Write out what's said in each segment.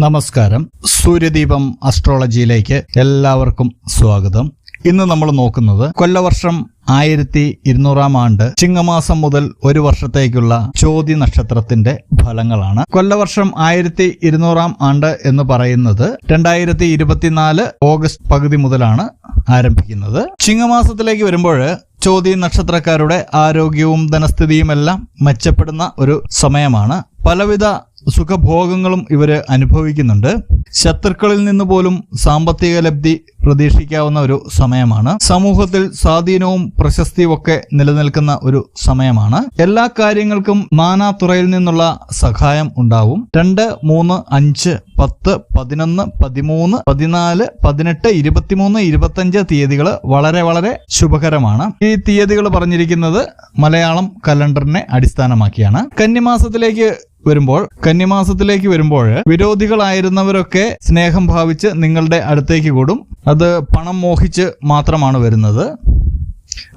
നമസ്കാരം. സൂര്യദീപം അസ്ട്രോളജിയിലേക്ക് എല്ലാവർക്കും സ്വാഗതം. ഇന്ന് നമ്മൾ നോക്കുന്നത് കൊല്ലവർഷം ആയിരത്തി ഇരുന്നൂറാം ആണ്ട് ചിങ്ങമാസം മുതൽ ഒരു വർഷത്തേക്കുള്ള ചോതി നക്ഷത്രത്തിന്റെ ഫലങ്ങളാണ്. കൊല്ലവർഷം ആയിരത്തി ഇരുന്നൂറാം ആണ്ട് എന്ന് പറയുന്നത് രണ്ടായിരത്തി ഇരുപത്തിനാല് ഓഗസ്റ്റ് പകുതി മുതലാണ് ആരംഭിക്കുന്നത്. ചിങ്ങമാസത്തിലേക്ക് വരുമ്പോൾ ചോതി നക്ഷത്രക്കാരുടെ ആരോഗ്യവും ധനസ്ഥിതിയും എല്ലാം മെച്ചപ്പെടുന്ന ഒരു സമയമാണ്. പലവിധ സുഖഭോഗങ്ങളും ഇവർ അനുഭവിക്കുന്നുണ്ട്. ശത്രുക്കളിൽ നിന്ന് പോലും സാമ്പത്തിക ലബ്ധി പ്രതീക്ഷിക്കാവുന്ന ഒരു സമയമാണ്. സമൂഹത്തിൽ സ്വാധീനവും പ്രശസ്തിയും ഒക്കെ നിലനിൽക്കുന്ന ഒരു സമയമാണ്. എല്ലാ കാര്യങ്ങൾക്കും നാനാതുറയിൽ നിന്നുള്ള സഹായം ഉണ്ടാവും. രണ്ട് മൂന്ന് അഞ്ച് പത്ത് പതിനൊന്ന് പതിമൂന്ന് പതിനാല് പതിനെട്ട് ഇരുപത്തിമൂന്ന് ഇരുപത്തഞ്ച് തീയതികൾ വളരെ വളരെ ശുഭകരമാണ്. ഈ തീയതികൾ പറഞ്ഞിരിക്കുന്നത് മലയാളം കലണ്ടറിനെ അടിസ്ഥാനമാക്കിയാണ്. കന്നിമാസത്തിലേക്ക് വരുമ്പോൾ കന്നിമാസത്തിലേക്ക് വരുമ്പോൾ വിരോധികളായിരുന്നവരൊക്കെ സ്നേഹം ഭാവിച്ച് നിങ്ങളുടെ അടുത്തേക്ക് കൂടും. അത് പണം മോഹിച്ച് മാത്രമാണ് വരുന്നത്.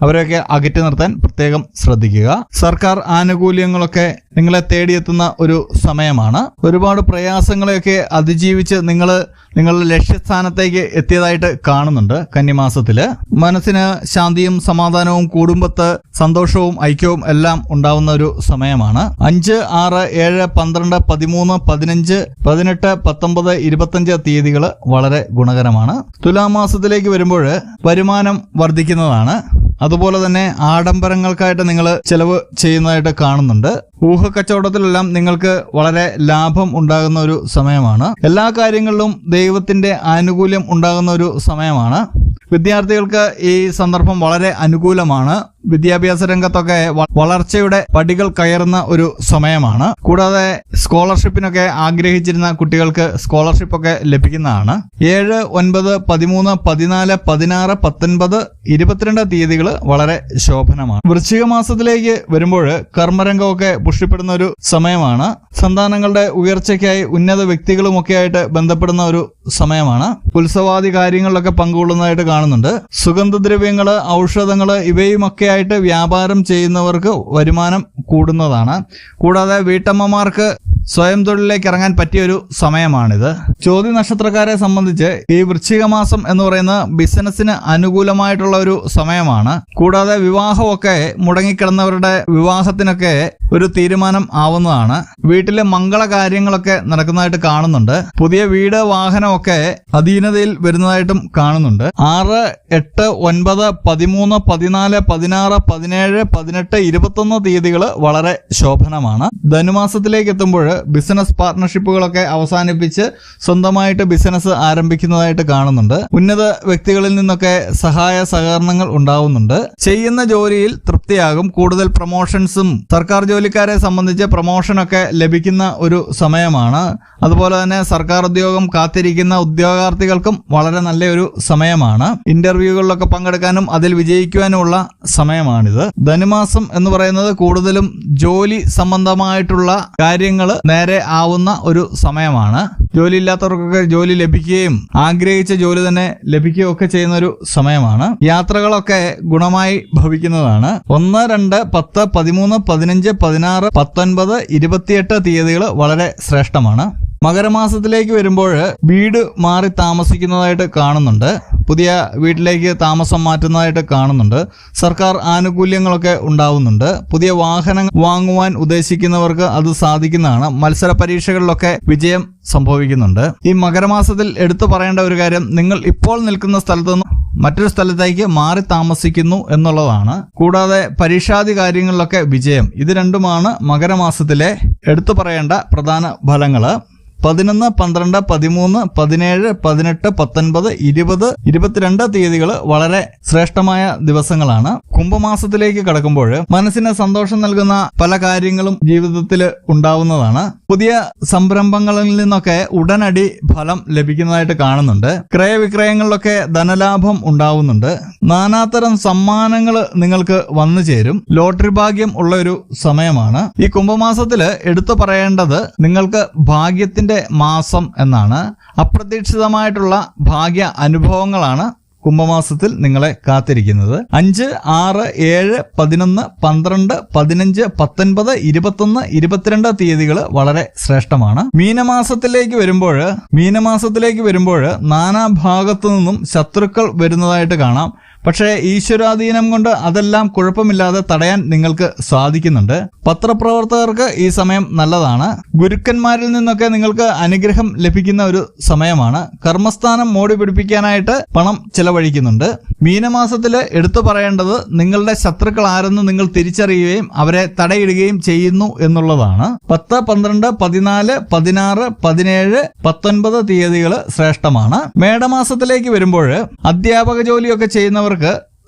അവരെയൊക്കെ അകറ്റി നിർത്താൻ പ്രത്യേകം ശ്രദ്ധിക്കുക. സർക്കാർ ആനുകൂല്യങ്ങളൊക്കെ നിങ്ങളെ തേടിയെത്തുന്ന ഒരു സമയമാണ്. ഒരുപാട് പ്രയാസങ്ങളെയൊക്കെ അതിജീവിച്ച് നിങ്ങൾ നിങ്ങളുടെ ലക്ഷ്യസ്ഥാനത്തേക്ക് എത്തിയതായിട്ട് കാണുന്നുണ്ട് കന്നിമാസത്തിൽ മനസ്സിന് ശാന്തിയും സമാധാനവും കുടുംബത്ത് സന്തോഷവും ഐക്യവും എല്ലാം ഉണ്ടാവുന്ന ഒരു സമയമാണ്. അഞ്ച് ആറ് ഏഴ് പന്ത്രണ്ട് പതിമൂന്ന് പതിനഞ്ച് പതിനെട്ട് പത്തൊമ്പത് ഇരുപത്തഞ്ച് തീയതികൾ വളരെ ഗുണകരമാണ്. തുലാമാസത്തിലേക്ക് വരുമ്പോൾ വരുമാനം വർദ്ധിക്കുന്നതാണ്. അതുപോലെ തന്നെ ആഡംബരങ്ങൾക്കായിട്ട് നിങ്ങൾ ചെലവ് ചെയ്യുന്നതായിട്ട് കാണുന്നുണ്ട്. ഊഹ ഊഹക്കച്ചവടത്തിലെല്ലാം നിങ്ങൾക്ക് വളരെ ലാഭം ഉണ്ടാകുന്ന ഒരു സമയമാണ്. എല്ലാ കാര്യങ്ങളിലും ദൈവത്തിന്റെ ആനുകൂല്യം ഉണ്ടാകുന്ന ഒരു സമയമാണ്. വിദ്യാർത്ഥികൾക്ക് ഈ സന്ദർഭം വളരെ അനുകൂലമാണ്. വിദ്യാഭ്യാസ രംഗത്തൊക്കെ വളർച്ചയുടെ പടികൾ കയറുന്ന ഒരു സമയമാണ്. കൂടാതെ സ്കോളർഷിപ്പിനൊക്കെ ആഗ്രഹിച്ചിരുന്ന കുട്ടികൾക്ക് സ്കോളർഷിപ്പൊക്കെ ലഭിക്കുന്നതാണ്. ഏഴ് ഒൻപത് പതിമൂന്ന് പതിനാല് പതിനാറ് പത്തൊൻപത് ഇരുപത്തിരണ്ട് തീയതികൾ വളരെ ശോഭനമാണ്. വൃശ്ചിക മാസത്തിലേക്ക് വരുമ്പോൾ കർമ്മരംഗമൊക്കെ പുഷ്ടിപ്പെടുന്ന ഒരു സമയമാണ്. സന്താനങ്ങളുടെ ഉയർച്ചയ്ക്കായി ഉന്നത വ്യക്തികളുമൊക്കെ ആയിട്ട് ബന്ധപ്പെടുന്ന ഒരു സമയമാണ്. ഉത്സവാദി കാര്യങ്ങളിലൊക്കെ പങ്കുകൊള്ളുന്നതായിട്ട് കാണുന്നുണ്ട്. സുഗന്ധദ്രവ്യങ്ങൾ ഔഷധങ്ങൾ ഇവയുമൊക്കെ ആയിട്ട് വ്യാപാരം ചെയ്യുന്നവർക്ക് വരുമാനം കൂടുന്നതാണ്. കൂടാതെ വീട്ടമ്മമാർക്ക് സ്വയം തൊഴിലിലേക്ക് ഇറങ്ങാൻ പറ്റിയ ഒരു സമയമാണിത്. ചോദ്യ നക്ഷത്രക്കാരെ സംബന്ധിച്ച് ഈ വൃശ്ചിക മാസം എന്ന് പറയുന്ന ബിസിനസ്സിന് അനുകൂലമായിട്ടുള്ള ഒരു സമയമാണ്. കൂടാതെ വിവാഹമൊക്കെ മുടങ്ങിക്കിടന്നവരുടെ വിവാഹത്തിനൊക്കെ ഒരു തീരുമാനം ആവുന്നതാണ്. വീട്ടിലെ മംഗള കാര്യങ്ങളൊക്കെ നടക്കുന്നതായിട്ട് കാണുന്നുണ്ട്. പുതിയ വീട് വാഹനമൊക്കെ അധീനതയിൽ വരുന്നതായിട്ടും കാണുന്നുണ്ട്. ആറ് എട്ട് ഒൻപത് പതിമൂന്ന് പതിനാല് പതിനാറ് പതിനേഴ് പതിനെട്ട് ഇരുപത്തൊന്ന് തീയതികൾ വളരെ ശോഭനമാണ്. ധനുമാസത്തിലേക്ക് എത്തുമ്പോൾ ബിസിനസ് പാർട്ണർഷിപ്പുകളൊക്കെ അവസാനിപ്പിച്ച് സ്വന്തമായിട്ട് ബിസിനസ് ആരംഭിക്കുന്നതായിട്ട് കാണുന്നുണ്ട്. ഉന്നത വ്യക്തികളിൽ നിന്നൊക്കെ സഹായ സഹകരണങ്ങൾ ഉണ്ടാവുന്നുണ്ട്. ചെയ്യുന്ന ജോലിയിൽ തൃപ്തിയാകും. കൂടുതൽ പ്രൊമോഷൻസും സർക്കാർ ജോലിക്കാരെ സംബന്ധിച്ച് പ്രൊമോഷനൊക്കെ ലഭിക്കുന്ന ഒരു സമയമാണ്. അതുപോലെ തന്നെ സർക്കാർ ഉദ്യോഗം കാത്തിരിക്കുന്ന ഉദ്യോഗാർത്ഥികൾക്കും വളരെ നല്ലൊരു സമയമാണ്. ഇന്റർവ്യൂകളിലൊക്കെ പങ്കെടുക്കാനും അതിൽ വിജയിക്കുവാനുമുള്ള സമയമാണിത്. ധനുമാസം എന്ന് പറയുന്നത് കൂടുതലും ജോലി സംബന്ധമായിട്ടുള്ള കാര്യങ്ങൾ നേരെ ആവുന്ന ഒരു സമയമാണ്. ജോലി ഇല്ലാത്തവർക്കൊക്കെ ജോലി ലഭിക്കുകയും ആഗ്രഹിച്ച ജോലി തന്നെ ലഭിക്കുകയും ഒക്കെ ചെയ്യുന്ന ഒരു സമയമാണ്. യാത്രകളൊക്കെ ഗുണമായി ഭവിക്കുന്നതാണ്. ഒന്ന് രണ്ട് പത്ത് പതിമൂന്ന് പതിനഞ്ച് പതിനാറ് പത്തൊൻപത് ഇരുപത്തിയെട്ട് തീയതികൾ വളരെ ശ്രേഷ്ഠമാണ്. മകരമാസത്തിലേക്ക് വരുമ്പോൾ വീട് മാറി താമസിക്കുന്നതായിട്ട് കാണുന്നുണ്ട്. പുതിയ വീട്ടിലേക്ക് താമസം മാറ്റുന്നതായിട്ട് കാണുന്നുണ്ട്. സർക്കാർ ആനുകൂല്യങ്ങളൊക്കെ ഉണ്ടാവുന്നുണ്ട്. പുതിയ വാഹനം വാങ്ങുവാൻ ഉദ്ദേശിക്കുന്നവർക്ക് അത് സാധിക്കുന്നതാണ്. മത്സര പരീക്ഷകളിലൊക്കെ വിജയം സംഭവിക്കുന്നുണ്ട്. ഈ മകരമാസത്തിൽ എടുത്തു പറയേണ്ട ഒരു കാര്യം നിങ്ങൾ ഇപ്പോൾ നിൽക്കുന്ന സ്ഥലത്തു നിന്ന് മറ്റൊരു സ്ഥലത്തേക്ക് മാറി താമസിക്കുന്നു എന്നുള്ളതാണ്. കൂടാതെ പരീക്ഷാദി കാര്യങ്ങളിലൊക്കെ വിജയം. ഇത് രണ്ടുമാണ് മകരമാസത്തിലെ എടുത്തു പറയേണ്ട പ്രധാന ഫലങ്ങൾ. പതിനൊന്ന് പന്ത്രണ്ട് പതിമൂന്ന് പതിനേഴ് പതിനെട്ട് പത്തൊൻപത് ഇരുപത് ഇരുപത്തിരണ്ട് തീയതികൾ വളരെ ശ്രേഷ്ഠമായ ദിവസങ്ങളാണ്. കുംഭമാസത്തിലേക്ക് കടക്കുമ്പോൾ മനസ്സിന് സന്തോഷം നൽകുന്ന പല കാര്യങ്ങളും ജീവിതത്തിൽ ഉണ്ടാവുന്നതാണ്. പുതിയ സംരംഭങ്ങളിൽ നിന്നൊക്കെ ഉടനടി ഫലം ലഭിക്കുന്നതായിട്ട് കാണുന്നുണ്ട്. ക്രയവിക്രയങ്ങളിലൊക്കെ ധനലാഭം ഉണ്ടാവുന്നുണ്ട്. നാനാതരം സമ്മാനങ്ങൾ നിങ്ങൾക്ക് വന്നു ചേരും. ലോട്ടറി ഭാഗ്യം ഉള്ള ഒരു സമയമാണ്. ഈ കുംഭമാസത്തിൽ എടുത്തു പറയേണ്ടത് നിങ്ങൾക്ക് ഭാഗ്യത്തിന്റെ മാസം എന്നാണ് അപ്രതീക്ഷിതമായിട്ടുള്ള ഭാഗ്യ അനുഭവങ്ങളാണ് കുംഭമാസത്തിൽ നിങ്ങളെ കാത്തിരിക്കുന്നത്. അഞ്ച് ആറ് ഏഴ് പതിനൊന്ന് പന്ത്രണ്ട് പതിനഞ്ച് പത്തൊൻപത് ഇരുപത്തൊന്ന് ഇരുപത്തിരണ്ട് തീയതികൾ വളരെ ശ്രേഷ്ഠമാണ്. മീനമാസത്തിലേക്ക് വരുമ്പോൾ മീനമാസത്തിലേക്ക് വരുമ്പോൾ നാനാ ഭാഗത്തു നിന്നും ശത്രുക്കൾ വരുന്നതായിട്ട് കാണാം. പക്ഷേ ഈശ്വരാധീനം കൊണ്ട് അതെല്ലാം കുഴപ്പമില്ലാതെ തടയാൻ നിങ്ങൾക്ക് സാധിക്കുന്നുണ്ട്. പത്രപ്രവർത്തകർക്ക് ഈ സമയം നല്ലതാണ്. ഗുരുക്കന്മാരിൽ നിന്നൊക്കെ നിങ്ങൾക്ക് അനുഗ്രഹം ലഭിക്കുന്ന ഒരു സമയമാണ്. കർമ്മസ്ഥാനം മോടി പിടിപ്പിക്കാനായിട്ട് പണം ചെലവഴിക്കുന്നുണ്ട്. മീനമാസത്തിൽ എടുത്തു പറയേണ്ടത് നിങ്ങളുടെ ശത്രുക്കൾ ആരെന്ന് നിങ്ങൾ തിരിച്ചറിയുകയും അവരെ തടയിടുകയും ചെയ്യുന്നു എന്നുള്ളതാണ്. പത്ത് പന്ത്രണ്ട് പതിനാല് പതിനാറ് പതിനേഴ് പത്തൊൻപത് തീയതികൾ ശ്രേഷ്ഠമാണ്. മേടമാസത്തിലേക്ക് വരുമ്പോൾ അധ്യാപക ജോലിയൊക്കെ ചെയ്യുന്നവർക്ക്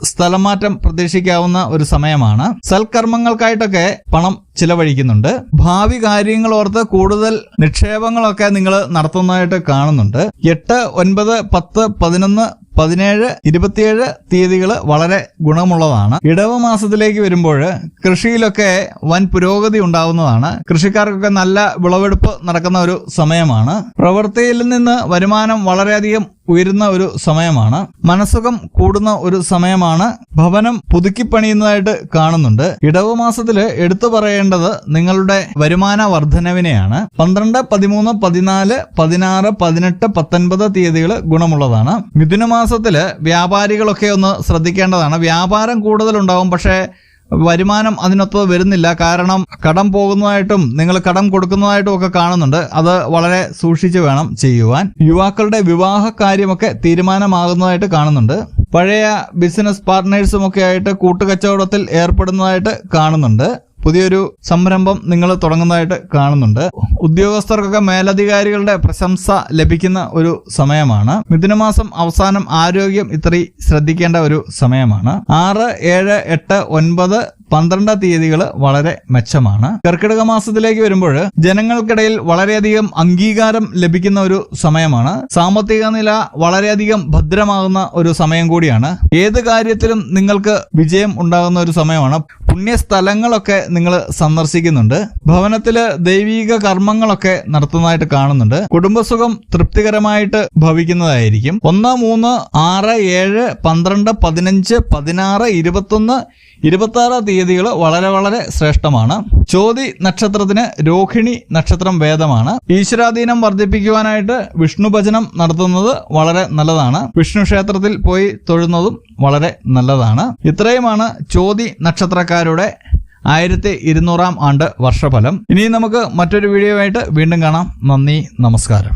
സ്ഥലമാറ്റം പ്രതീക്ഷിക്കാവുന്ന ഒരു സമയമാണ്. സൽക്കർമ്മങ്ങൾക്കായിട്ടൊക്കെ പണം ചിലവഴിക്കുന്നുണ്ട്. ഭാവി കാര്യങ്ങൾ ഓർത്ത് കൂടുതൽ നിക്ഷേപങ്ങളൊക്കെ നിങ്ങൾ നടത്തുന്നതായിട്ട് കാണുന്നുണ്ട്. എട്ട് ഒൻപത് പത്ത് പതിനൊന്ന് പതിനേഴ് ഇരുപത്തിയേഴ് തീയതികൾ വളരെ ഗുണമുള്ളതാണ്. ഇടവ മാസത്തിലേക്ക് വരുമ്പോൾ കൃഷിയിലൊക്കെ വൻ പുരോഗതി ഉണ്ടാവുന്നതാണ്. കൃഷിക്കാർക്കൊക്കെ നല്ല വിളവെടുപ്പ് നടക്കുന്ന ഒരു സമയമാണ്. പ്രവൃത്തിയിൽ നിന്ന് വരുമാനം വളരെയധികം ഉയരുന്ന ഒരു സമയമാണ്. മനസ്സുഖം കൂടുന്ന ഒരു സമയമാണ്. ഭവനം പുതുക്കി പണിയുന്നതായിട്ട് കാണുന്നുണ്ട്. ഇടവ് മാസത്തിൽ എടുത്തു പറയേണ്ടത് നിങ്ങളുടെ വരുമാന വർധനവിനെയാണ്. പന്ത്രണ്ട് പതിമൂന്ന് പതിനാല് പതിനാറ് പതിനെട്ട് പത്തൊൻപത് തീയതികൾ ഗുണമുള്ളതാണ്. മിഥുന മാസത്തിൽ വ്യാപാരികളൊക്കെ ഒന്ന് ശ്രദ്ധിക്കേണ്ടതാണ്. വ്യാപാരം കൂടുതലുണ്ടാവും പക്ഷേ വരുമാനം അതിനൊത്ത് വരുന്നില്ല. കാരണം കടം പോകുന്നതായിട്ടും നിങ്ങൾ കടം കൊടുക്കുന്നതായിട്ടും ഒക്കെ കാണുന്നുണ്ട്. അത് വളരെ സൂക്ഷിച്ച് വേണം ചെയ്യുവാൻ. യുവാക്കളുടെ വിവാഹ കാര്യമൊക്കെ തീരുമാനമാകുന്നതായിട്ട് കാണുന്നുണ്ട്. പഴയ ബിസിനസ് പാർട്ട്നേഴ്സും ഒക്കെ ആയിട്ട് കൂട്ടുകച്ചവടത്തിൽ ഏർപ്പെടുന്നതായിട്ട് കാണുന്നുണ്ട്. പുതിയൊരു സംരംഭം നിങ്ങൾ തുടങ്ങുന്നതായിട്ട് കാണുന്നുണ്ട്. ഉദ്യോഗസ്ഥർക്കൊക്കെ മേലധികാരികളുടെ പ്രശംസ ലഭിക്കുന്ന ഒരു സമയമാണ്. മിഥുനമാസം അവസാനം ആരോഗ്യം ഇത്രയും ശ്രദ്ധിക്കേണ്ട ഒരു സമയമാണ്. ആറ് ഏഴ് എട്ട് ഒൻപത് പന്ത്രണ്ട് തീയതികൾ വളരെ മെച്ചമാണ്. കർക്കിടക മാസത്തിലേക്ക് വരുമ്പോൾ ജനങ്ങൾക്കിടയിൽ വളരെയധികം അംഗീകാരം ലഭിക്കുന്ന ഒരു സമയമാണ്. സാമ്പത്തിക നില വളരെയധികം ഭദ്രമാകുന്ന ഒരു സമയം കൂടിയാണ്. ഏത് കാര്യത്തിലും നിങ്ങൾക്ക് വിജയം ഉണ്ടാകുന്ന ഒരു സമയമാണ്. പുണ്യ സ്ഥലങ്ങളൊക്കെ നിങ്ങൾ സന്ദർശിക്കുന്നുണ്ട്. ഭവനത്തിൽ ദൈവീക കർമ്മങ്ങളൊക്കെ നടത്തുന്നതായിട്ട് കാണുന്നുണ്ട്. കുടുംബസുഖം തൃപ്തികരമായിട്ട് ഭവിക്കുന്നതായിരിക്കും. ഒന്ന് മൂന്ന് ആറ് ഏഴ് പന്ത്രണ്ട് പതിനഞ്ച് പതിനാറ് ഇരുപത്തൊന്ന് ഇരുപത്തി ആറ് തീയതികൾ വളരെ വളരെ ശ്രേഷ്ഠമാണ്. ചോതി നക്ഷത്രത്തിന് രോഹിണി നക്ഷത്രം വേദമാണ്. ഈശ്വരാധീനം വർദ്ധിപ്പിക്കുവാനായിട്ട് വിഷ്ണു ഭജനം നടത്തുന്നത് വളരെ നല്ലതാണ്. വിഷ്ണു ക്ഷേത്രത്തിൽ പോയി തൊഴുന്നതും വളരെ നല്ലതാണ്. ഇത്രയുമാണ് ചോതി നക്ഷത്രക്കാരുടെ ആയിരത്തി ഇരുന്നൂറാം ആണ്ട് വർഷഫലം. ഇനി നമുക്ക് മറ്റൊരു വീഡിയോ ആയിട്ട് വീണ്ടും കാണാം. നന്ദി നമസ്കാരം.